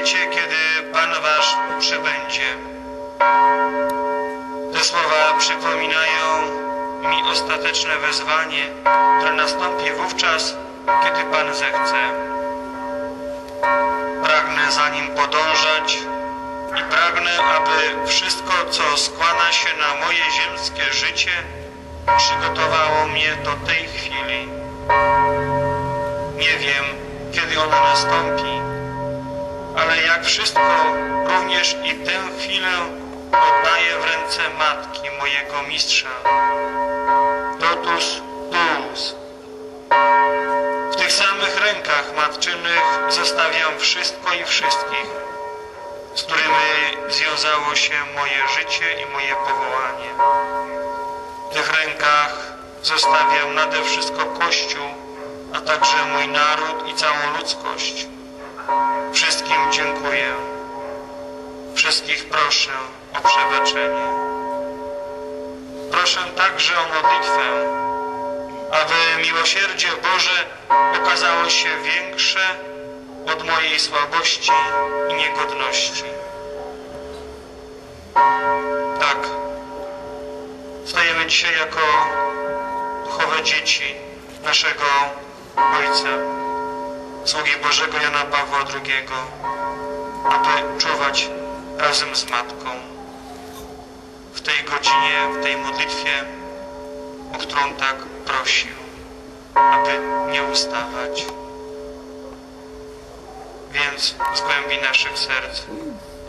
wiecie, kiedy Pan Wasz przybędzie. Te słowa przypominają mi ostateczne wezwanie, które nastąpi wówczas, kiedy Pan zechce. Pragnę za Nim podążać i pragnę, aby wszystko, co składa się na moje ziemskie życie, przygotowało mnie do tej chwili. Nie wiem, kiedy ona nastąpi, ale jak wszystko, również i tę chwilę oddaję w ręce Matki, mojego Mistrza. Totus Tuus. W tych samych rękach matczynych zostawiam wszystko i wszystkich, z którymi związało się moje życie i moje powołanie. W tych rękach zostawiam nade wszystko Kościół, a także mój naród i całą ludzkość. Wszystkim dziękuję. Wszystkich proszę o przebaczenie. Proszę także o modlitwę, aby miłosierdzie Boże okazało się większe od mojej słabości i niegodności. Tak, stajemy dzisiaj jako duchowe dzieci naszego Ojca, sługi Bożego Jana Pawła II, aby czuwać razem z Matką w tej godzinie, w tej modlitwie, o którą tak prosił, aby nie ustawać. Więc z głębi naszych serc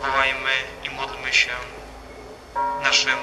wołajmy i módlmy się naszym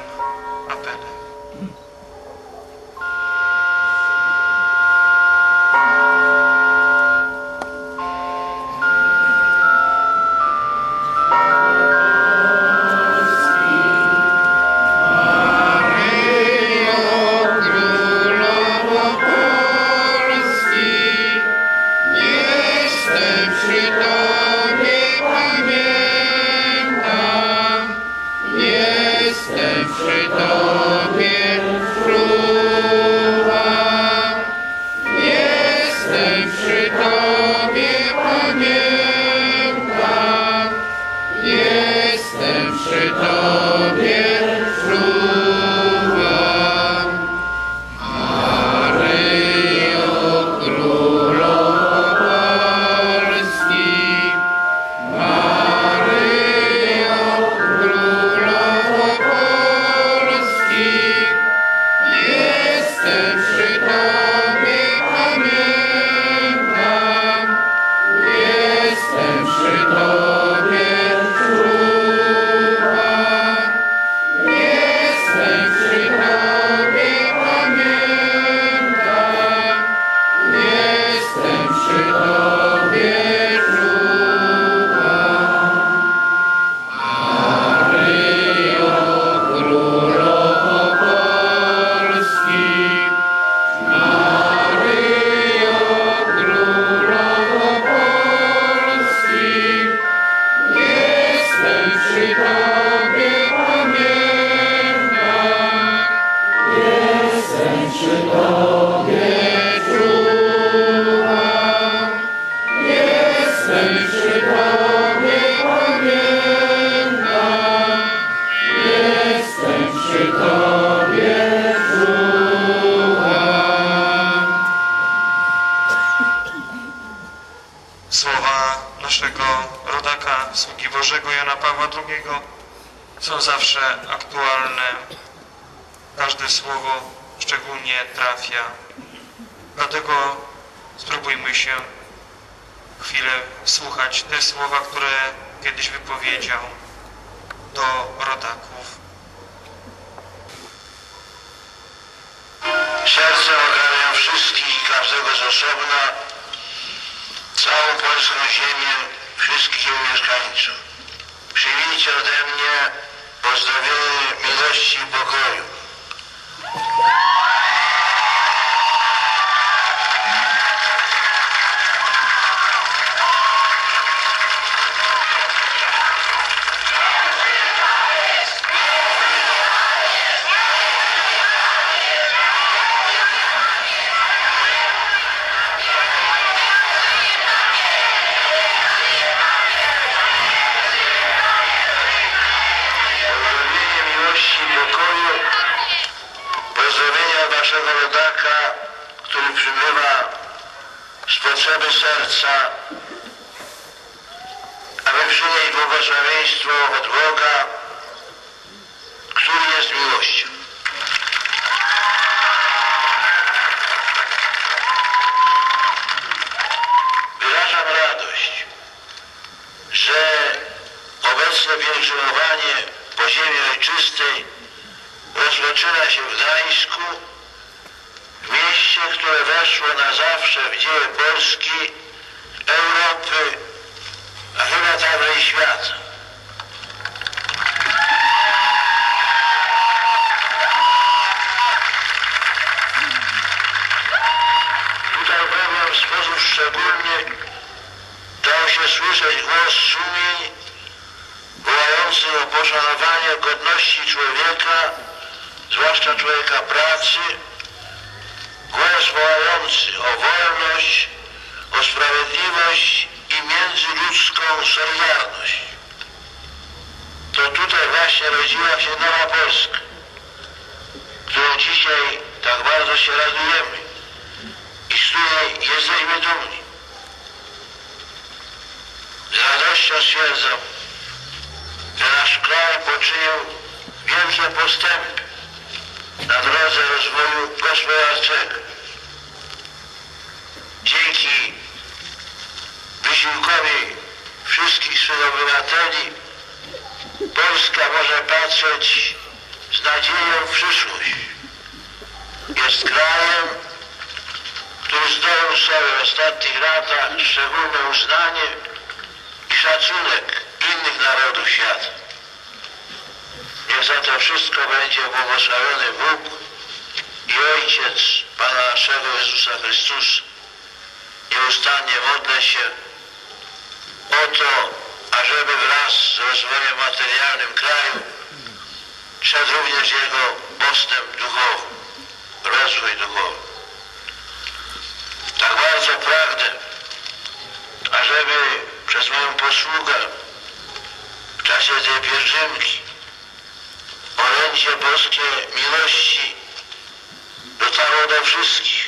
Słowa naszego rodaka, sługi Bożego Jana Pawła II są zawsze aktualne. Każde słowo szczególnie trafia. Dlatego spróbujmy się chwilę słuchać te słowa, które kiedyś wypowiedział do rodaków. Serce ogarnia wszystkich i każdego z osobna, całą polską ziemię, wszystkich jej mieszkańców. Przyjmijcie ode mnie pozdrowienie miłości i pokoju. Rodaka, który przybywa z potrzeby serca, aby przynieść błogosławieństwo od Boga, który jest miłością. Wyrażam radość, że obecne pielgrzymowanie po ziemi ojczystej rozpoczyna się w Gdańsku, w mieście, które weszło na zawsze w dzieje Polski, Europy, a chyba świata. Tutaj bowiem w sposób szczególny dał się słyszeć głos sumień wołający o poszanowanie godności człowieka, zwłaszcza człowieka pracy, głos wołający o wolność, o sprawiedliwość i międzyludzką solidarność. To tutaj właśnie rodziła się Nowa Polska, którą dzisiaj tak bardzo się radujemy i z której jesteśmy dumni. Z radością stwierdzam, że nasz kraj poczynił wielkie postępy na drodze rozwoju gospodarczego. Dzięki wysiłkowi wszystkich swych obywateli Polska może patrzeć z nadzieją w przyszłość. Jest krajem, który zdobył sobie w ostatnich latach szczególne uznanie i szacunek innych narodów świata. Niech za to wszystko będzie błogosławiony Bóg i Ojciec Pana naszego Jezusa Chrystusa. Nieustannie modlę się o to, ażeby wraz z rozwojem materialnym kraju szedł również jego postęp duchowy, rozwój duchowy. Tak bardzo pragnę, ażeby przez moją posługę w czasie tej pielgrzymki orędzie boskie miłości dotarło do wszystkich,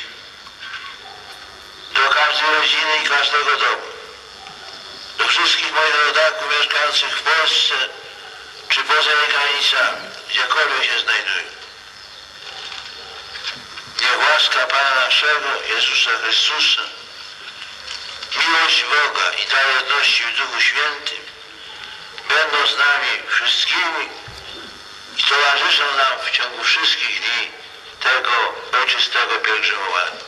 rodziny i każdego domu, do wszystkich moich rodaków mieszkających w Polsce czy poza jej granicami, gdziekolwiek się znajdują. Niech łaska Pana naszego Jezusa Chrystusa, miłość Boga i ta jedności w Duchu Świętym będą z nami wszystkimi i towarzyszą nam w ciągu wszystkich dni tego ojczystego pielgrzymowania.